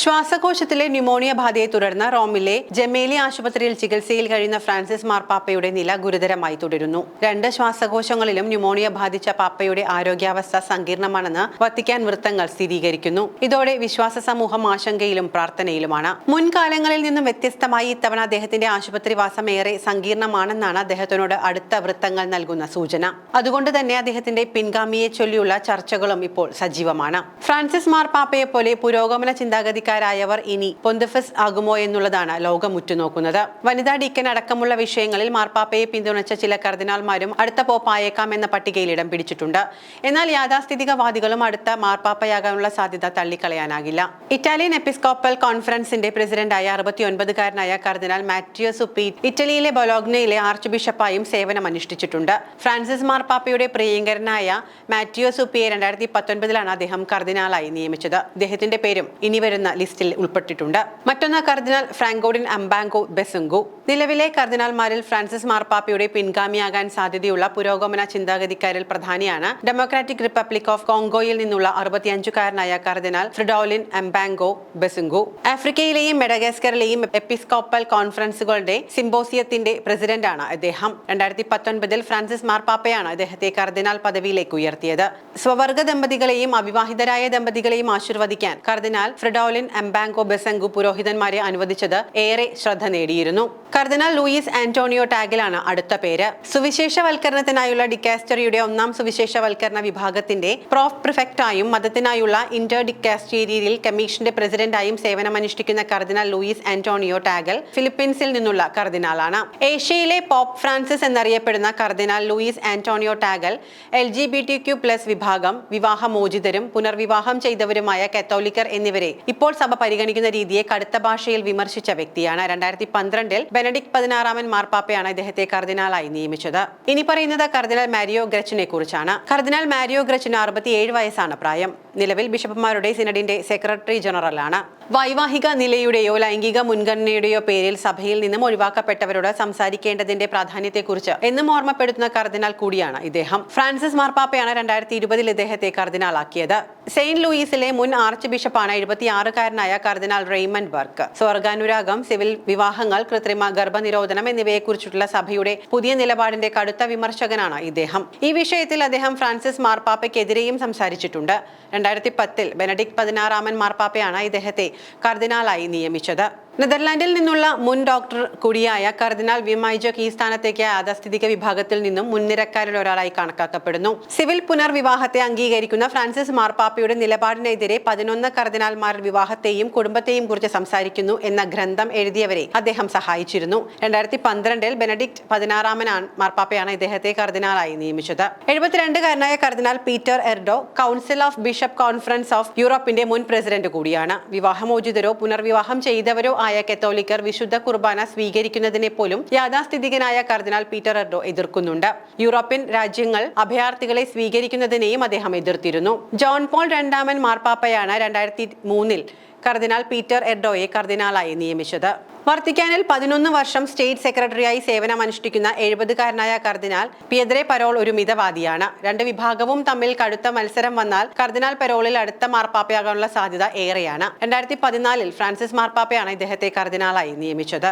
ശ്വാസകോശത്തിലെ pneumonia ബാധയെ തുടർന്ന് റോമിലെ ജമേലി ആശുപത്രിയിൽ ചികിത്സയിൽ കഴിയുന്ന ഫ്രാൻസിസ് മാർപ്പാപ്പയുടെ നില ഗുരുതരമായി തുടരുന്നു. രണ്ട് ശ്വാസകോശങ്ങളിലും ന്യൂമോണിയ ബാധിച്ച പാപ്പയുടെ ആരോഗ്യാവസ്ഥ സങ്കീർണമാണെന്ന് വത്തിക്കാൻ വൃത്തങ്ങൾ സ്ഥിരീകരിക്കുന്നു. ഇതോടെ വിശ്വാസ സമൂഹം ആശങ്കയിലും പ്രാർത്ഥനയിലുമാണ്. മുൻകാലങ്ങളിൽ നിന്നും വ്യത്യസ്തമായി ഇത്തവണ അദ്ദേഹത്തിന്റെ ആശുപത്രിവാസം ഏറെ സങ്കീർണമാണെന്നാണ് അദ്ദേഹത്തിനോട് അടുത്ത വൃത്തങ്ങൾ നൽകുന്ന സൂചന. അതുകൊണ്ട് തന്നെ അദ്ദേഹത്തിന്റെ പിൻഗാമിയെ ചൊല്ലിയുള്ള ചർച്ചകളും ഇപ്പോൾ സജീവമാണ്. ഫ്രാൻസിസ് മാർപ്പാപ്പയെ പോലെ പുരോഗമന ചിന്താഗതിക്കാരായവർ ഇനി പൊന്തഫസ് ആകുമോ എന്നുള്ളതാണ് ലോകം ഉറ്റുനോക്കുന്നത്. വനിതാ ഡീക്കൻ അടക്കമുള്ള വിഷയങ്ങളിൽ മാർപ്പാപ്പയെ പിന്തുണച്ച ചില കർദിനാൾമാരും അടുത്ത പോപ്പായേക്കാം എന്ന പട്ടികയിൽ ഇടം പിടിച്ചിട്ടുണ്ട്. എന്നാൽ യാഥാസ്ഥിതികവാദികളും അടുത്ത മാർപ്പാപ്പയാകാനുള്ള സാധ്യത തള്ളിക്കളയാനാകില്ല. ഇറ്റാലിയൻ എപ്പിസ്കോപ്പൽ കോൺഫറൻസിന്റെ പ്രസിഡന്റായ അറുപത്തിയൊൻപതുകാരനായ കർദിനാൾ മാറ്റിയോ സുപ്പി ഇറ്റലിയിലെ ബൊലോഗ്നയിലെ ആർച്ച് ബിഷപ്പായും സേവനമനുഷ്ഠിച്ചിട്ടുണ്ട് ഫ്രാൻസിസ് മാർപ്പാപ്പയുടെ പ്രിയങ്കരനായ മാറ്റിയോ സുപ്പിയെ രണ്ടായിരത്തി പത്തൊൻപതിലാണ് അദ്ദേഹം കർദിനാളായി നിയമിച്ചത്. അദ്ദേഹത്തിന്റെ പേരും ഇനി വരുന്ന ലിസ്റ്റിൽ ഉൾപ്പെട്ടിട്ടുണ്ട്. മറ്റൊന്ന് കർദിനാൾ ഫ്രാങ്കോഡിൻ അംബാങ്കോ ബെസുങ്കു നിലവിലെ കർദിനാൾമാരിൽ ഫ്രാൻസിസ് മാർപ്പാപ്പയുടെ പിൻഗാമിയാകാൻ സാധ്യതയുള്ള പുരോഗമന ചിന്താഗതിക്കാരിൽ പ്രധാനിയാണ് ഡെമോക്രാറ്റിക് റിപ്പബ്ലിക് ഓഫ് കോങ്കോയിൽ നിന്നുള്ള അറുപത്തിയഞ്ചുകാരനായ കർദിനാൾ ഫ്രിഡോലിൻ അംബാങ്കോ ബെസുങ്കു ആഫ്രിക്കയിലെയും മെഡഗാസ്കറിലെയും എപ്പിസ്കോപ്പൽ കോൺഫറൻസുകളുടെ സിംബോസിയത്തിന്റെ പ്രസിഡന്റാണ് അദ്ദേഹം. രണ്ടായിരത്തി പത്തൊൻപതിൽ ഫ്രാൻസിസ് മാർപ്പാപ്പയാണ് അദ്ദേഹത്തെ കർദിനാൾ പദവിയിലേക്ക് ഉയർത്തിയത്. സ്വവർഗ ദമ്പതികളെയും അവിവാഹിതരായ ദമ്പതികളെയും ആശീർവദിക്കാൻ കർദിനാൾ ഫ്രിഡോലിൻ അംബാങ്കോ ബസങ്കു പുരോഹിതന്മാരെ അനുവദിച്ചത് ഏറെ ശ്രദ്ധ നേടിയിരുന്നു. കർദിനാൾ ലൂയിസ് ആന്റോണിയോ ടാഗിലാണ് അടുത്ത പേര്. സുവിശേഷവൽക്കരണത്തിനായുള്ള ഡിക്കാസ്റ്ററിയുടെ ഒന്നാം സുവിശേഷവൽക്കരണ വിഭാഗത്തിന്റെ പ്രോഫ് പ്രിഫക്റ്റായും മതത്തിനായുള്ള ഇന്റർ ഡിക്കാസ്റ്റീരിയൽ കമ്മീഷന്റെ പ്രസിഡന്റായും സേവനമനുഷ്ഠിക്കുന്ന കർദിനാൾ ലൂയിസ് ആന്റോണിയോ ടാഗൽ ഫിലിപ്പീൻസിൽ നിന്നുള്ള കർദിനാളാണ്. ഏഷ്യയിലെ പോപ്പ് ഫ്രാൻസിസ് എന്നറിയപ്പെടുന്ന cardinal Luis Antonio Tagle L G B T Q plus വിഭാഗം വിവാഹമോചിതരും പുനർവിവാഹം ചെയ്തവരുമായ കത്തോലിക്കർ എന്നിവരെ ഇപ്പോൾ സഭ പരിഗണിക്കുന്ന രീതിയെ കടുത്ത ഭാഷയിൽ വിമർശിച്ച വ്യക്തിയാണ്. രണ്ടായിരത്തി പന്ത്രണ്ടിൽ ബെനഡിക്ട് പതിനാറാമൻ മാർപ്പാപ്പയാണ് ഇദ്ദേഹത്തെ കർദിനാളായി നിയമിച്ചത്. ഇനി പറയുന്നത് കർദിനാൾ മാരിയോ ഗ്രച്ചിനെ കുറിച്ചാണ് കർദിനാൾ മാരിയോ ഗ്രച്ചിന് അറുപത്തിയേഴ് വയസ്സാണ് പ്രായം. നിലവിൽ ബിഷപ്പുമാരുടെ സിനഡിന്റെ സെക്രട്ടറി ജനറലാണ്. വൈവാഹിക നിലയുടെയോ ലൈംഗിക മുൻഗണനയുടെയോ പേരിൽ സഭയിൽ നിന്നും ഒഴിവാക്കപ്പെട്ടവരോട് സംസാരിക്കേണ്ടതിന്റെ പ്രാധാന്യത്തെക്കുറിച്ച് എന്നും ഓർമ്മപ്പെടുത്തുന്ന കർദിനാൾ കൂടിയാണ് ഇദ്ദേഹം. ഫ്രാൻസിസ് മാർപ്പാപ്പയാണ് രണ്ടായിരത്തി ഇരുപതിൽ ഇദ്ദേഹത്തെ കർദിനാളാക്കിയത്. സെയിന്റ് ലൂയിസിലെ മുൻ ആർച്ച് ബിഷപ്പാണ് എഴുപത്തിയാറുകാരനായ കർദിനാൾ റെയ്മണ്ട് ബർക്ക്. സ്വർഗാനുരാഗം സിവിൽ വിവാഹങ്ങൾ കൃത്രിമ ഗർഭനിരോധനം എന്നിവയെക്കുറിച്ചുള്ള സഭയുടെ പുതിയ നിലപാടിന്റെ കടുത്ത വിമർശകനാണ് ഇദ്ദേഹം. ഈ വിഷയത്തിൽ അദ്ദേഹം ഫ്രാൻസിസ് മാർപ്പാപ്പയ്ക്കെതിരെയും സംസാരിച്ചിട്ടുണ്ട്. രണ്ടായിരത്തി പത്തിൽ ബെനഡിക്ട് പതിനാറാമൻ മാർപ്പാപ്പയാണ് ഇദ്ദേഹത്തെ കർദിനാളായി നിയമിച്ചത്. നെതർലാൻഡിൽ നിന്നുള്ള മുൻ ഡോക്ടർ കൂടിയായ കർദിനാൾ വിമൈജോക്ക് ഈ സ്ഥാനത്തേക്ക് യാഥാസ്ഥിതിക വിഭാഗത്തിൽ നിന്നും മുൻനിരക്കാരിൽ ഒരാളായി കണക്കാക്കപ്പെടുന്നു. സിവിൽ പുനർവിവാഹത്തെ അംഗീകരിക്കുന്ന ഫ്രാൻസിസ് മാർപ്പാപ്പയുടെ നിലപാടിനെതിരെ പതിനൊന്ന് കർദിനാൾമാർ വിവാഹത്തെയും കുടുംബത്തെയും കുറിച്ച് സംസാരിക്കുന്നു എന്ന ഗ്രന്ഥം എഴുതിയവരെ അദ്ദേഹം സഹായിച്ചിരുന്നു. രണ്ടായിരത്തി പന്ത്രണ്ടിൽ ബെനഡിക്ട് പതിനാറാമനാണ് മാർപ്പാപ്പയാണ് ഇദ്ദേഹത്തെ കർദിനാളായി നിയമിച്ചത്. എഴുപത്തിരണ്ടുകാരനായ cardinal Peter Erdo council of bishop conference of യൂറോപ്പിന്റെ മുൻ പ്രസിഡന്റ് കൂടിയാണ്. വിവാഹമോചിതരോ പുനർവിവാഹം ചെയ്തവരോ ആയ കത്തോലിക്കർ വിശുദ്ധ കുർബാന സ്വീകരിക്കുന്നതിനെ പോലും യാഥാസ്ഥിതികനായ കർദിനാൾ പീറ്റർ എർഡോ എതിർക്കുന്നുണ്ട്. യൂറോപ്യൻ രാജ്യങ്ങൾ അഭയാർത്ഥികളെ സ്വീകരിക്കുന്നതിനെയും അദ്ദേഹം എതിർത്തിരുന്നു. ജോൺ പോൾ രണ്ടാമൻ മാർപ്പാപ്പയാണ് രണ്ടായിരത്തി മൂന്നിൽ കർദിനാൾ പീറ്റർ എർഡോയെ കർദിനാളായി നിയമിച്ചത്. വർത്തിക്കാനിൽ പതിനൊന്ന് വർഷം സ്റ്റേറ്റ് സെക്രട്ടറിയായി സേവനമനുഷ്ഠിക്കുന്ന എഴുപതുകാരനായ കർദിനാൽ പിയദ്രെ പരോൾ ഒരു മിതവാദിയാണ്. രണ്ട് വിഭാഗവും തമ്മിൽ കടുത്ത മത്സരം വന്നാൽ കർദിനാൽ പെരോളിൽ അടുത്ത മാർപ്പാപ്പയാകാനുള്ള സാധ്യത ഏറെയാണ്. രണ്ടായിരത്തി പതിനാലിൽ ഫ്രാൻസിസ് മാർപ്പാപ്പയാണ് ഇദ്ദേഹത്തെ കർദിനാളായി നിയമിച്ചത്.